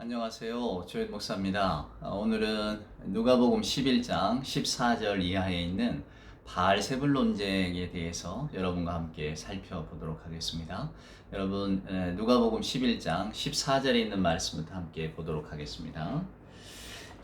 안녕하세요. 조현 목사입니다. 아, 오늘은 누가복음 11장 14절 이하에 있는 바알세불 논쟁에 대해서 여러분과 함께 살펴보도록 하겠습니다. 여러분 에, 누가복음 11장 14절에 있는 말씀부터 함께 보도록 하겠습니다.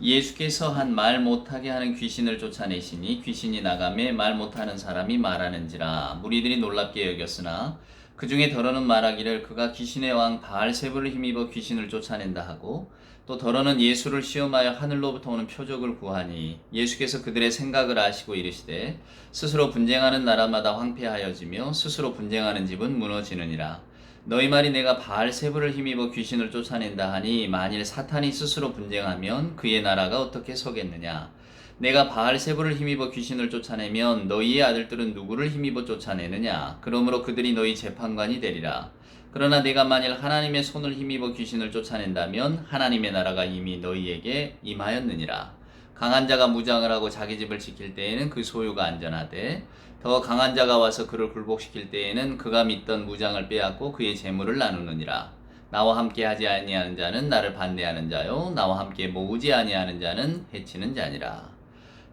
예수께서 한 말 못하게 하는 귀신을 쫓아내시니 귀신이 나가매 말 못하는 사람이 말하는지라 무리들이 놀랍게 여겼으나 그 중에 더러는 말하기를 그가 귀신의 왕 바알세불을 힘입어 귀신을 쫓아낸다 하고 또 더러는 예수를 시험하여 하늘로부터 오는 표적을 구하니 예수께서 그들의 생각을 아시고 이르시되 스스로 분쟁하는 나라마다 황폐하여지며 스스로 분쟁하는 집은 무너지느니라. 너희 말이 내가 바알세불을 힘입어 귀신을 쫓아낸다 하니 만일 사탄이 스스로 분쟁하면 그의 나라가 어떻게 서겠느냐 내가 바알세불을 힘입어 귀신을 쫓아내면 너희의 아들들은 누구를 힘입어 쫓아내느냐? 그러므로 그들이 너희 재판관이 되리라. 그러나 내가 만일 하나님의 손을 힘입어 귀신을 쫓아낸다면 하나님의 나라가 이미 너희에게 임하였느니라. 강한 자가 무장을 하고 자기 집을 지킬 때에는 그 소유가 안전하되 더 강한 자가 와서 그를 굴복시킬 때에는 그가 믿던 무장을 빼앗고 그의 재물을 나누느니라. 나와 함께 하지 아니하는 자는 나를 반대하는 자요 나와 함께 모으지 아니하는 자는 해치는 자니라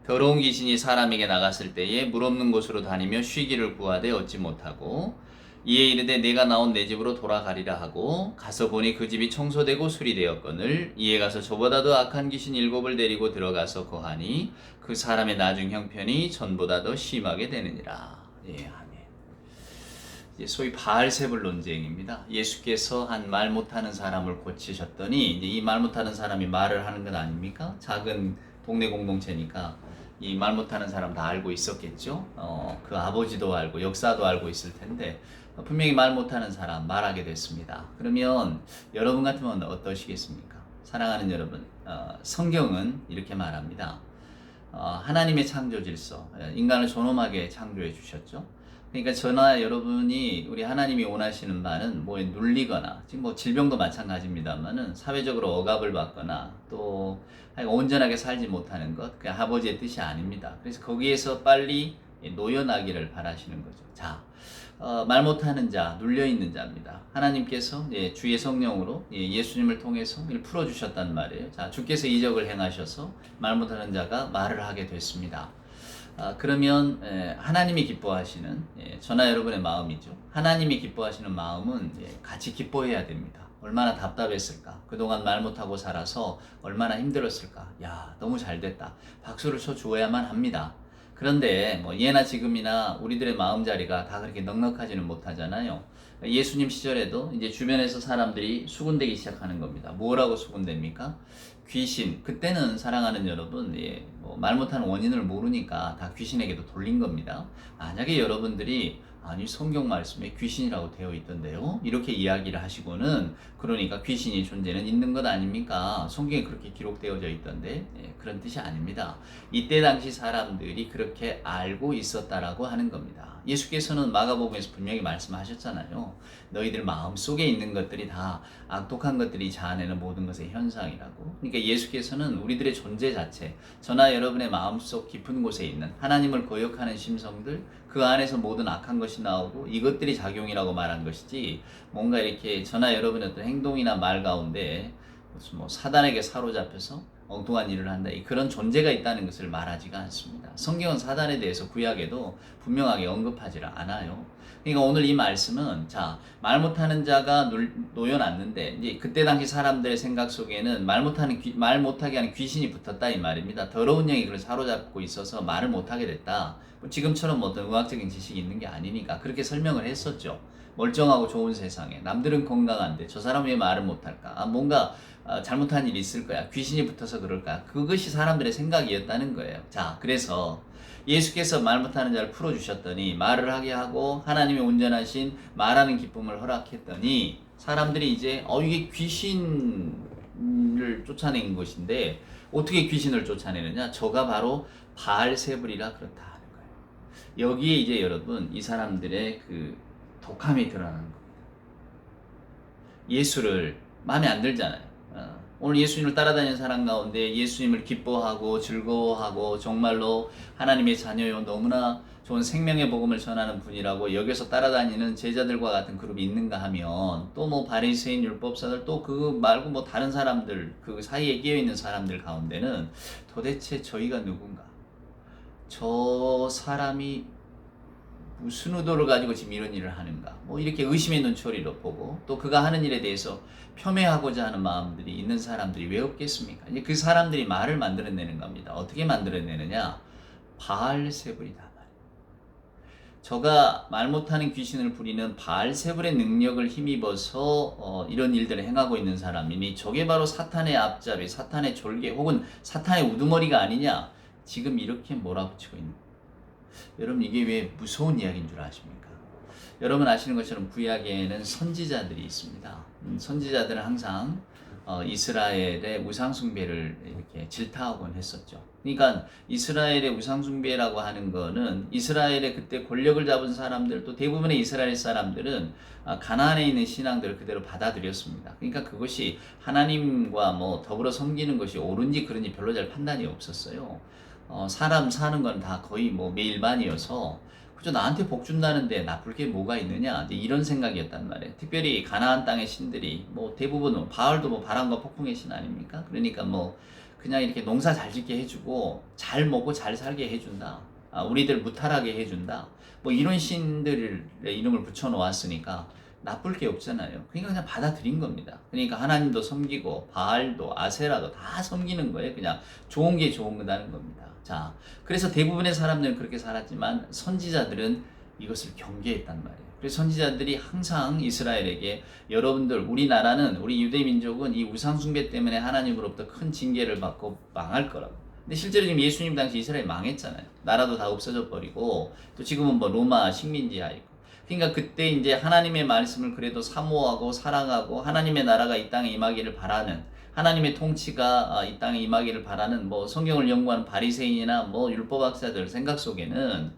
더러운 귀신이 사람에게 나갔을 때에 물 없는 곳으로 다니며 쉬기를 구하되 얻지 못하고 이에 이르되 내가 나온 내 집으로 돌아가리라 하고 가서 보니 그 집이 청소되고 수리되었거늘 이에 가서 저보다도 악한 귀신 일곱을 데리고 들어가서 거하니 그 사람의 나중 형편이 전보다 더 심하게 되느니라. 예, 아멘. 이제 소위 바알세불 논쟁입니다. 예수께서 한 말 못하는 사람을 고치셨더니 이제 이 말 못하는 사람이 말을 하는 건 아닙니까? 작은 동네 공동체니까 이 말 못하는 사람 다 알고 있었겠죠. 어, 그 아버지도 알고 역사도 알고 있을 텐데 분명히 말 못하는 사람 말하게 됐습니다. 그러면 여러분 같으면 어떠시겠습니까? 사랑하는 여러분, 어, 성경은 이렇게 말합니다. 어, 하나님의 창조 질서, 예, 인간을 존엄하게 창조해 주셨죠. 그러니까 저나 여러분이 우리 하나님이 원하시는 바는 뭐 눌리거나 지금 뭐 질병도 마찬가지입니다만은 사회적으로 억압을 받거나 또 온전하게 살지 못하는 것, 그 아버지의 뜻이 아닙니다. 그래서 거기에서 빨리 노연하기를 바라시는 거죠. 자, 어, 말 못하는 자, 눌려 있는 자입니다. 하나님께서 예, 주의 성령으로 예, 수님을 통해서 이를 풀어 주셨단 말이에요. 자, 주께서 이적을 행하셔서 말 못하는 자가 말을 하게 됐습니다. 아, 그러면 에, 하나님이 기뻐하시는 예, 저나 여러분의 마음이죠. 하나님이 기뻐하시는 마음은 예, 같이 기뻐해야 됩니다. 얼마나 답답했을까. 그동안 말 못하고 살아서 얼마나 힘들었을까. 야, 너무 잘 됐다. 박수를 쳐 주어야만 합니다. 그런데 뭐 예나 지금이나 우리들의 마음 자리가 다 그렇게 넉넉하지는 못하잖아요. 예수님 시절에도 이제 주변에서 사람들이 수군대기 시작하는 겁니다. 뭐라고 수군됩니까? 귀신. 그때는 사랑하는 여러분, 예, 뭐 말 못하는 원인을 모르니까 다 귀신에게도 돌린 겁니다. 만약에 여러분들이 아니 성경 말씀에 귀신이라고 되어 있던데요. 이렇게 이야기를 하시고는 그러니까 귀신이 존재는 있는 것 아닙니까? 성경에 그렇게 기록되어져 있던데 예, 그런 뜻이 아닙니다. 이때 당시 사람들이 그렇게 알고 있었다라고 하는 겁니다. 예수께서는 마가복음에서 분명히 말씀하셨잖아요. 너희들 마음 속에 있는 것들이 다 악독한 것들이 자아내는 모든 것의 현상이라고. 그러니까 예수께서는 우리들의 존재 자체, 저나 여러분의 마음 속 깊은 곳에 있는 하나님을 거역하는 심성들, 그 안에서 모든 악한 것이 나오고 이것들이 작용이라고 말한 것이지 뭔가 이렇게 저나 여러분의 어떤 행동이나 말 가운데 무슨 뭐 사단에게 사로잡혀서 엉뚱한 일을 한다. 그런 존재가 있다는 것을 말하지가 않습니다. 성경은 사단에 대해서 구약에도 분명하게 언급하지 않아요. 그러니까 오늘 이 말씀은 자, 말 못하는 자가 놓여놨는데 이제 그때 당시 사람들의 생각 속에는 말 못하는 귀, 말 못하게 하는 귀신이 붙었다 이 말입니다. 더러운 영이 그를 사로잡고 있어서 말을 못하게 됐다. 뭐 지금처럼 뭐 어떤 의학적인 지식이 있는 게 아니니까 그렇게 설명을 했었죠. 멀쩡하고 좋은 세상에 남들은 건강한데 저 사람 왜 말을 못할까? 아, 뭔가 어, 잘못한 일이 있을 거야. 귀신이 붙어서 그럴까? 그것이 사람들의 생각이었다는 거예요. 자, 그래서 예수께서 말 못하는 자를 풀어주셨더니 말을 하게 하고 하나님의 온전하신 말하는 기쁨을 허락했더니 사람들이 이제 어 이게 귀신을 쫓아낸 것인데 어떻게 귀신을 쫓아내느냐? 저가 바로 바알세불이라 그렇다 하는 거예요. 여기에 이제 여러분 이 사람들의 그 독함이 드러나는 겁니다. 예수를 마음에 안 들잖아요. 어, 오늘 예수님을 따라다니는 사람 가운데 예수님을 기뻐하고 즐거워하고 정말로 하나님의 자녀요 너무나 좋은 생명의 복음을 전하는 분이라고 여기서 따라다니는 제자들과 같은 그룹이 있는가 하면 또 뭐 바리새인 율법사들 또 그 말고 뭐 다른 사람들 그 사이에 끼어 있는 사람들 가운데는 도대체 저희가 누군가 저 사람이 무슨 의도를 가지고 지금 이런 일을 하는가 뭐 이렇게 의심의 눈초리로 보고 또 그가 하는 일에 대해서 폄훼하고자 하는 마음들이 있는 사람들이 왜 없겠습니까? 이제 그 사람들이 말을 만들어내는 겁니다. 어떻게 만들어내느냐? 바알세불이다. 저가 말 못하는 귀신을 부리는 바알세불의 능력을 힘입어서 어, 이런 일들을 행하고 있는 사람이니 저게 바로 사탄의 앞잡이, 사탄의 졸개 혹은 사탄의 우두머리가 아니냐? 지금 이렇게 몰아붙이고 있는 거예요. 여러분 이게 왜 무서운 이야기인 줄 아십니까? 여러분 아시는 것처럼 구약에는 선지자들이 있습니다. 음, 선지자들은 항상 어, 이스라엘의 우상 숭배를 이렇게 질타하곤 했었죠. 그러니까 이스라엘의 우상 숭배라고 하는 거는 이스라엘의 그때 권력을 잡은 사람들 또 대부분의 이스라엘 사람들은 아, 가나안에 있는 신앙들을 그대로 받아들였습니다. 그러니까 그것이 하나님과 뭐 더불어 섬기는 것이 옳은지 그른지 별로 잘 판단이 없었어요. 어, 사람 사는 건 다 거의 뭐 매일반이어서 그저 나한테 복 준다는데 나쁠 게 뭐가 있느냐 이런 생각이었단 말이에요. 특별히 가나안 땅의 신들이 뭐 대부분 바알도 뭐 바람과 폭풍의 신 아닙니까? 그러니까 뭐 그냥 이렇게 농사 잘 짓게 해주고 잘 먹고 잘 살게 해준다. 아, 우리들 무탈하게 해준다. 뭐 이런 신들의 이름을 붙여 놓았으니까 나쁠 게 없잖아요. 그러니까 그냥 받아들인 겁니다. 그러니까 하나님도 섬기고 바알도 아세라도 다 섬기는 거예요. 그냥 좋은 게 좋은 거다는 겁니다. 자, 그래서 대부분의 사람들은 그렇게 살았지만 선지자들은 이것을 경계했단 말이에요. 그래서 선지자들이 항상 이스라엘에게 여러분들 우리나라는 우리 유대 민족은 이 우상 숭배 때문에 하나님으로부터 큰 징계를 받고 망할 거라고. 근데 실제로 지금 예수님 당시 이스라엘 망했잖아요. 나라도 다 없어져 버리고 또 지금은 뭐 로마 식민지하 있고. 그러니까 그때 이제 하나님의 말씀을 그래도 사모하고 사랑하고 하나님의 나라가 이 땅에 임하기를 바라는 하나님의 통치가 아, 이 땅에 임하기를 바라는 뭐 성경을 연구하는 바리새인이나 뭐 율법학자들 생각 속에는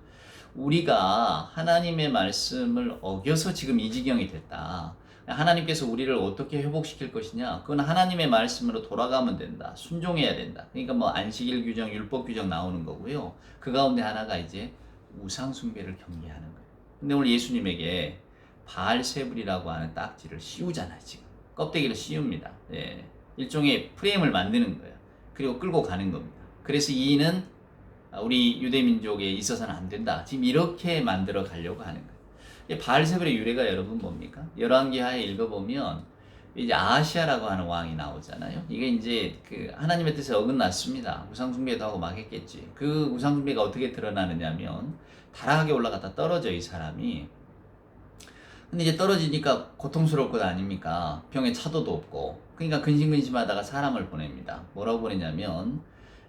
우리가 하나님의 말씀을 어겨서 지금 이 지경이 됐다. 하나님께서 우리를 어떻게 회복시킬 것이냐? 그건 하나님의 말씀으로 돌아가면 된다. 순종해야 된다. 그러니까 뭐 안식일 규정, 율법 규정 나오는 거고요. 그 가운데 하나가 이제 우상 숭배를 경계하는 거예요. 근데 오늘 예수님에게 바알세불이라고 하는 딱지를 씌우잖아요, 지금. 껍데기를 씌웁니다. 예. 일종의 프레임을 만드는 거예요. 그리고 끌고 가는 겁니다. 그래서 이는 우리 유대민족에 있어서는 안 된다. 지금 이렇게 만들어 가려고 하는 거예요. 바알세불의 유래가 여러분 뭡니까? 열왕기하에 읽어보면 이제 아시아라고 하는 왕이 나오잖아요. 이게 이제 그 하나님의 뜻에 어긋났습니다. 우상숭배도 하고 막 했겠지. 그 우상숭배가 어떻게 드러나느냐면 다락하게 올라갔다 떨어져 이 사람이. 근데 이제 떨어지니까 고통스러울 것 아닙니까? 병에 차도도 없고. 그러니까 근심근심하다가 사람을 보냅니다. 뭐라고 보내냐면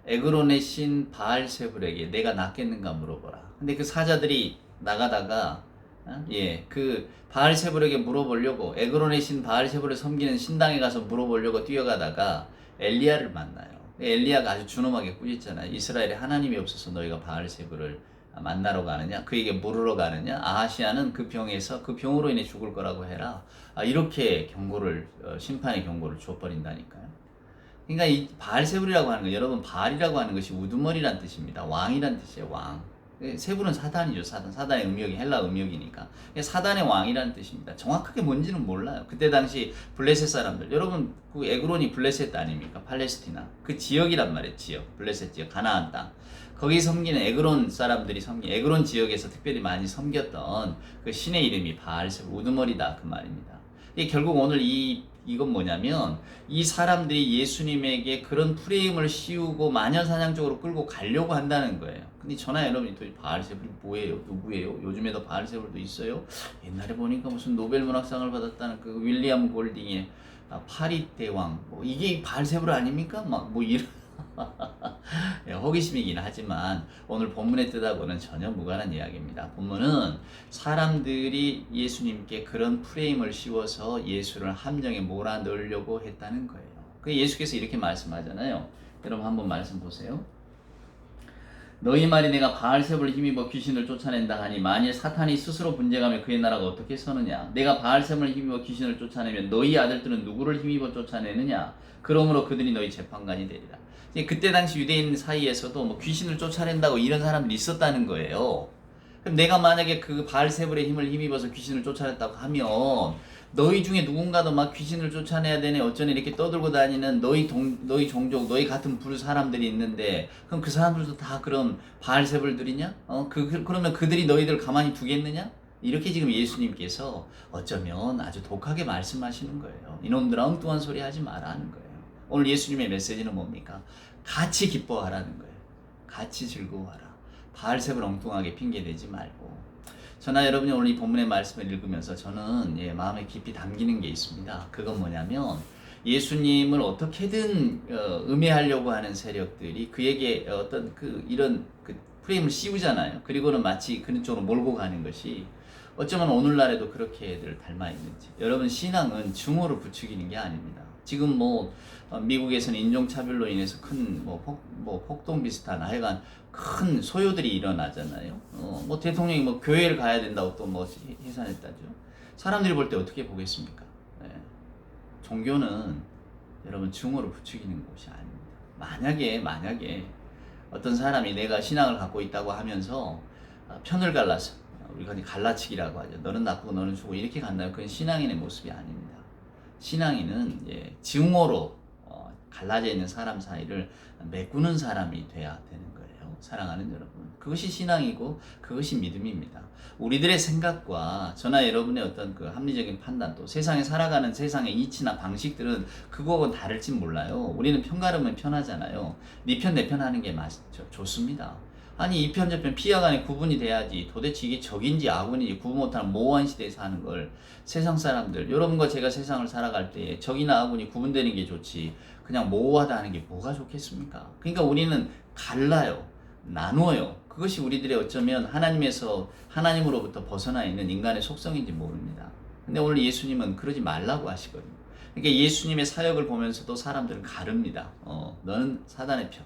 에그론의 신 바알세불에게 내가 낫겠는가 물어보라. 근데 그 사자들이 나가다가 어? 예, 그 바알세불에게 물어보려고 에그론의 신 바알세불을 섬기는 신당에 가서 물어보려고 뛰어가다가 엘리야를 만나요. 엘리야가 아주 준엄하게 꾸짖잖아요. 이스라엘에 하나님이 없어서 너희가 바알세불을 만나러 가느냐? 그에게 물으러 가느냐? 아하시아는 그 병에서 그 병으로 인해 죽을 거라고 해라. 아, 이렇게 경고를 어, 심판의 경고를 줘버린다니까요. 그러니까 이 바알세불이라고 하는 거 여러분 바알이라고 하는 것이 우두머리란 뜻입니다. 왕이란 뜻이에요. 왕. 세불은 사단이죠. 사단. 사단의 음역이 헬라 음역이니까. 사단의 왕이라는 뜻입니다. 정확하게 뭔지는 몰라요. 그때 당시 블레셋 사람들. 여러분 그 에그론이 블레셋 아닙니까? 팔레스티나. 그 지역이란 말이에요. 지역. 블레셋 지역. 가나안 땅. 거기 섬기는 에그론 사람들이 섬기 에그론 지역에서 특별히 많이 섬겼던 그 신의 이름이 바알세불 우두머리다 그 말입니다. 이게 결국 오늘 이 이건 뭐냐면 이 사람들이 예수님에게 그런 프레임을 씌우고 마녀사냥적으로 끌고 가려고 한다는 거예요. 근데 저나 여러분이 또 바알세불이 뭐예요? 누구예요? 요즘에도 바알세불도 있어요? 옛날에 보니까 무슨 노벨 문학상을 받았다는 그 윌리엄 골딩의 아, 파리 대왕 뭐 이게 바알세불 아닙니까? 막 뭐 이런 예, 호기심이긴 하지만 오늘 본문의 뜻하고는 전혀 무관한 이야기입니다. 본문은 사람들이 예수님께 그런 프레임을 씌워서 예수를 함정에 몰아넣으려고 했다는 거예요. 그 예수께서 이렇게 말씀하잖아요. 여러분 한번 말씀 보세요. 너희 말이 내가 바알세불을 힘입어 귀신을 쫓아낸다 하니 만일 사탄이 스스로 분쟁하면 그의 나라가 어떻게 서느냐? 내가 바알세불을 힘입어 귀신을 쫓아내면 너희 아들들은 누구를 힘입어 쫓아내느냐? 그러므로 그들이 너희 재판관이 되리라. 그때 당시 유대인 사이에서도 뭐 귀신을 쫓아낸다고 이런 사람들이 있었다는 거예요. 그럼 내가 만약에 그 바알세불의 힘을 힘입어서 귀신을 쫓아냈다고 하면 너희 중에 누군가도 막 귀신을 쫓아내야 되네 어쩌네 이렇게 떠들고 다니는 너희 동 너희 종족 너희 같은 부류 사람들이 있는데 그럼 그 사람들도 다 그럼 바알세불 들이냐? 어그 그, 그러면 그들이 너희들 가만히 두겠느냐? 이렇게 지금 예수님께서 어쩌면 아주 독하게 말씀하시는 거예요. 이놈들아 엉뚱한 소리 하지 말라는 거예요. 오늘 예수님의 메시지는 뭡니까? 같이 기뻐하라는 거예요. 같이 즐거워하라. 바알세불 엉뚱하게 핑계대지 말고 저나 여러분이 오늘 이 본문의 말씀을 읽으면서 저는 예, 마음에 깊이 담기는 게 있습니다. 그건 뭐냐면 예수님을 어떻게든 어, 음해하려고 하는 세력들이 그에게 어떤 그 이런 그 프레임을 씌우잖아요. 그리고는 마치 그런 쪽으로 몰고 가는 것이 어쩌면 오늘날에도 그렇게들 닮아 있는지. 여러분 신앙은 중호를 부추기는 게 아닙니다. 지금 뭐 어, 미국에서는 인종차별로 인해서 큰뭐 뭐 폭동 비슷한 하여간 큰 소요들이 일어나잖아요. 어, 뭐 대통령이 뭐 교회를 가야 된다고 또 뭐 해산했다죠. 사람들이 볼 때 어떻게 보겠습니까? 네. 종교는 여러분 중호로 부추기는 곳이 아닙니다. 만약에 만약에 어떤 사람이 내가 신앙을 갖고 있다고 하면서 어, 편을 갈라서 우리가 갈라치기라고 하죠. 너는 나쁘고 너는 좋고 이렇게 간다면 그건 신앙인의 모습이 아닙니다. 신앙인은 예, 증오로 어, 갈라져 있는 사람 사이를 메꾸는 사람이 돼야 되는 거예요. 사랑하는 여러분. 그것이 신앙이고 그것이 믿음입니다. 우리들의 생각과 저나 여러분의 어떤 그 합리적인 판단 또 세상에 살아가는 세상의 이치나 방식들은 그거하고는 다를지 몰라요. 우리는 편가르면 편하잖아요. 네 편 내 편 하는 게 맞죠. 좋습니다. 아니 이편 저편 피하 간에 구분이 돼야지 도대체 이게 적인지 아군인지 구분 못하는 모호한 시대에 사는 걸 세상 사람들 여러분과 제가 세상을 살아갈 때 적이나 아군이 구분되는 게 좋지 그냥 모호하다 하는 게 뭐가 좋겠습니까? 그러니까 우리는 갈라요 나누어요. 그것이 우리들의 어쩌면 하나님에서 하나님으로부터 벗어나 있는 인간의 속성인지 모릅니다. 근데 오늘 예수님은 그러지 말라고 하시거든요. 그러니까 예수님의 사역을 보면서도 사람들은 가릅니다. 어, 너는 사단의 편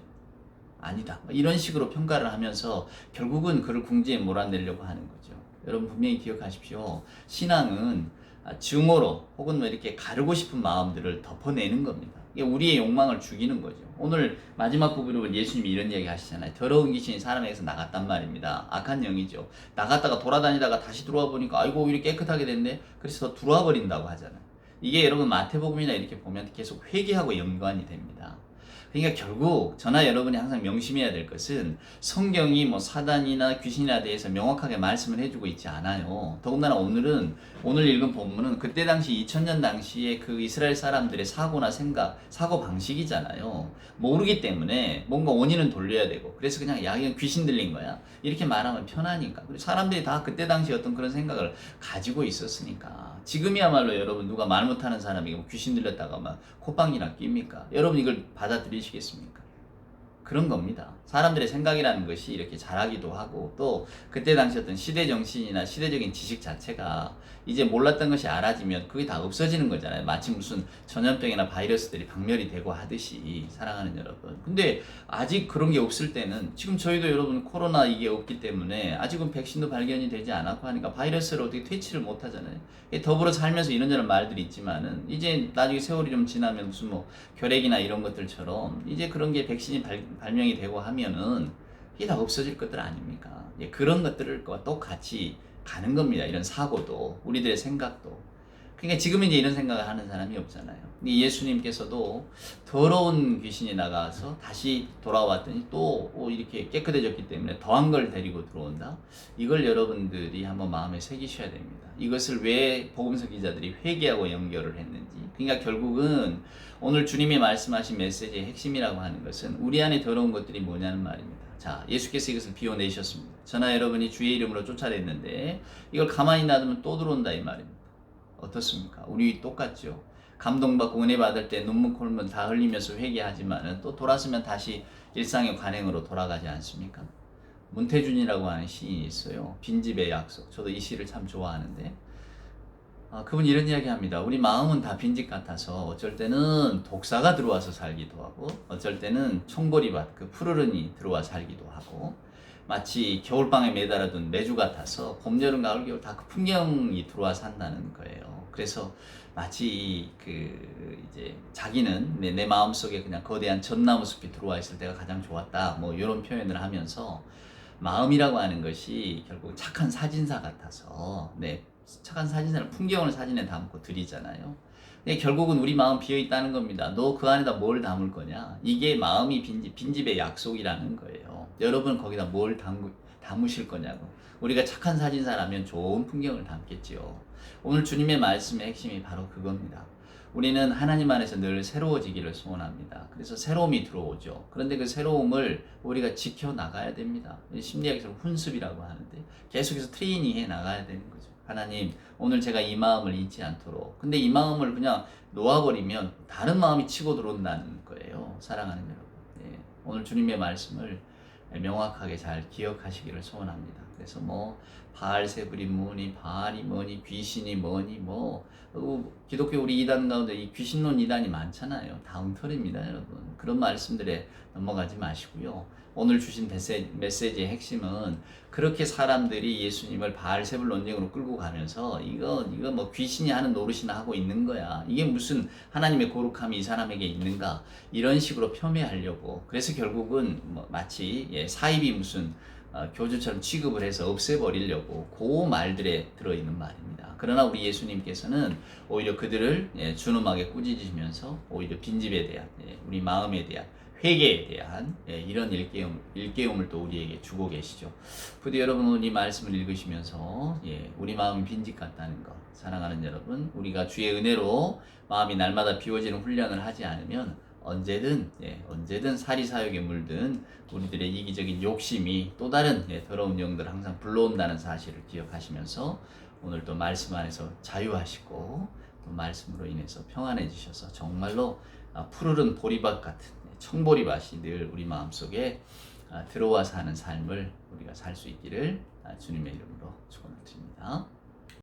아니다. 이런 식으로 평가를 하면서 결국은 그를 궁지에 몰아내려고 하는 거죠. 여러분 분명히 기억하십시오. 신앙은 증오로 혹은 뭐 이렇게 가르고 싶은 마음들을 덮어내는 겁니다. 이게 우리의 욕망을 죽이는 거죠. 오늘 마지막 부분으로 예수님이 이런 얘기 하시잖아요. 더러운 귀신이 사람에게서 나갔단 말입니다. 악한 영이죠. 나갔다가 돌아다니다가 다시 들어와 보니까 아이고 이렇게 깨끗하게 됐네. 그래서 더 들어와 버린다고 하잖아요. 이게 여러분 마태복음이나 이렇게 보면 계속 회개하고 연관이 됩니다. 그러니까 결국 저나 여러분이 항상 명심해야 될 것은 성경이 뭐 사단이나 귀신이나 대해서 명확하게 말씀을 해주고 있지 않아요. 더군다나 오늘은 오늘 읽은 본문은 그때 당시 2000년 당시에 그 이스라엘 사람들의 사고나 생각, 사고 방식이잖아요. 모르기 때문에 뭔가 원인은 돌려야 되고 그래서 그냥 야 이건 귀신 들린 거야 이렇게 말하면 편하니까 사람들이 다 그때 당시 어떤 그런 생각을 가지고 있었으니까 지금이야말로 여러분 누가 말 못하는 사람이 뭐 귀신 들렸다가 막 콧방이나 낍니까? 여러분 이걸 받아들이 시겠습니까? 그런 겁니다. 사람들의 생각이라는 것이 이렇게 자라기도 하고 또 그때 당시 어떤 시대 정신이나 시대적인 지식 자체가 이제 몰랐던 것이 알아지면 그게 다 없어지는 거잖아요. 마치 무슨 전염병이나 바이러스들이 박멸이 되고 하듯이 사랑하는 여러분. 근데 아직 그런 게 없을 때는 지금 저희도 여러분 코로나 이게 없기 때문에 아직은 백신도 발견이 되지 않았고 하니까 바이러스를 어떻게 퇴치를 못 하잖아요. 더불어 살면서 이런저런 말들이 있지만은 이제 나중에 세월이 좀 지나면 무슨 뭐 결핵이나 이런 것들처럼 이제 그런 게 백신이 발, 발명이 되고 하면은 이게 다 없어질 것들 아닙니까? 예, 그런 것들을 똑같이 가는 겁니다. 이런 사고도 우리들의 생각도. 그러니까 지금 이제 이런 생각을 하는 사람이 없잖아요. 예수님께서도 더러운 귀신이 나가서 다시 돌아왔더니 또 이렇게 깨끗해졌기 때문에 더한 걸 데리고 들어온다. 이걸 여러분들이 한번 마음에 새기셔야 됩니다. 이것을 왜 복음서 기자들이 회개하고 연결을 했는지. 그러니까 결국은 오늘 주님이 말씀하신 메시지의 핵심이라고 하는 것은 우리 안에 더러운 것들이 뭐냐는 말입니다. 자, 예수께서 이것을 비워내셨습니다. 저나 여러분이 주의 이름으로 쫓아냈는데 이걸 가만히 놔두면 또 들어온다 이 말입니다. 어떻습니까? 우리 똑같죠. 감동받고 은혜 받을 때 눈물 콜면 다 흘리면서 회개하지만 또 돌아서면 다시 일상의 관행으로 돌아가지 않습니까? 문태준이라고 하는 시인이 있어요. 빈집의 약속. 저도 이 시를 참 좋아하는데 아, 그분 이런 이야기 합니다. 우리 마음은 다 빈집 같아서 어쩔 때는 독사가 들어와서 살기도 하고 어쩔 때는 총보리밭 그 푸르른이 들어와 살기도 하고 마치 겨울방에 매달아둔 매주 같아서 봄, 여름, 가을, 겨울 다 그 풍경이 들어와 산다는 거예요. 그래서 마치 그 이제 자기는 내, 내 마음속에 그냥 거대한 전나무 숲이 들어와 있을 때가 가장 좋았다. 뭐 이런 표현을 하면서 마음이라고 하는 것이 결국 착한 사진사 같아서 네 착한 사진사를 풍경을 사진에 담고 드리잖아요. 근데 결국은 우리 마음 비어 있다는 겁니다. 너 그 안에다 뭘 담을 거냐? 이게 마음이 빈집, 빈집의 약속이라는 거예요. 여러분 거기다 뭘 담, 담으실 거냐고. 우리가 착한 사진사라면 좋은 풍경을 담겠지요. 오늘 주님의 말씀의 핵심이 바로 그겁니다. 우리는 하나님 안에서 늘 새로워지기를 소원합니다. 그래서 새로움이 들어오죠. 그런데 그 새로움을 우리가 지켜나가야 됩니다. 심리학에서 훈습이라고 하는데 계속해서 트레이닝 해 나가야 되는 거죠. 하나님, 오늘 제가 이 마음을 잊지 않도록. 근데 이 마음을 그냥 놓아버리면 다른 마음이 치고 들어온다는 거예요. 사랑하는 여러분. 예, 오늘 주님의 말씀을 명확하게 잘 기억하시기를 소원합니다. 그래서 뭐 바알세불이 뭐니 바알이 뭐니 귀신이 뭐니 뭐 어, 기독교 우리 이단 가운데 이 귀신론 이단이 많잖아요. 다음 털입니다, 여러분. 그런 말씀들에 넘어가지 마시고요. 오늘 주신 메시지, 메시지의 핵심은 그렇게 사람들이 예수님을 바알세불 논쟁으로 끌고 가면서 이거 이거 뭐 귀신이 하는 노릇이나 하고 있는 거야. 이게 무슨 하나님의 거룩함이 이 사람에게 있는가 이런 식으로 폄훼하려고. 그래서 결국은 뭐 마치 예, 사입이 무슨 어, 교주처럼 취급을 해서 없애버리려고 그 말들에 들어있는 말입니다. 그러나 우리 예수님께서는 오히려 그들을 예, 준엄하게 꾸짖으시면서 오히려 빈집에 대한 예, 우리 마음에 대한 회개에 대한 예, 이런 일깨움, 일깨움을 또 우리에게 주고 계시죠. 부디 여러분 이 말씀을 읽으시면서 예, 우리 마음이 빈집 같다는 것 사랑하는 여러분 우리가 주의 은혜로 마음이 날마다 비워지는 훈련을 하지 않으면 언제든 예, 언제든 사리사욕에 물든 우리들의 이기적인 욕심이 또 다른 예, 더러운 영들을 항상 불러온다는 사실을 기억하시면서 오늘 또 말씀 안에서 자유하시고 또 말씀으로 인해서 평안해지셔서 정말로 아, 푸르른 보리밭 같은 예, 청보리밭이 늘 우리 마음속에 아, 들어와 사는 삶을 우리가 살 수 있기를 아, 주님의 이름으로 축원드립니다.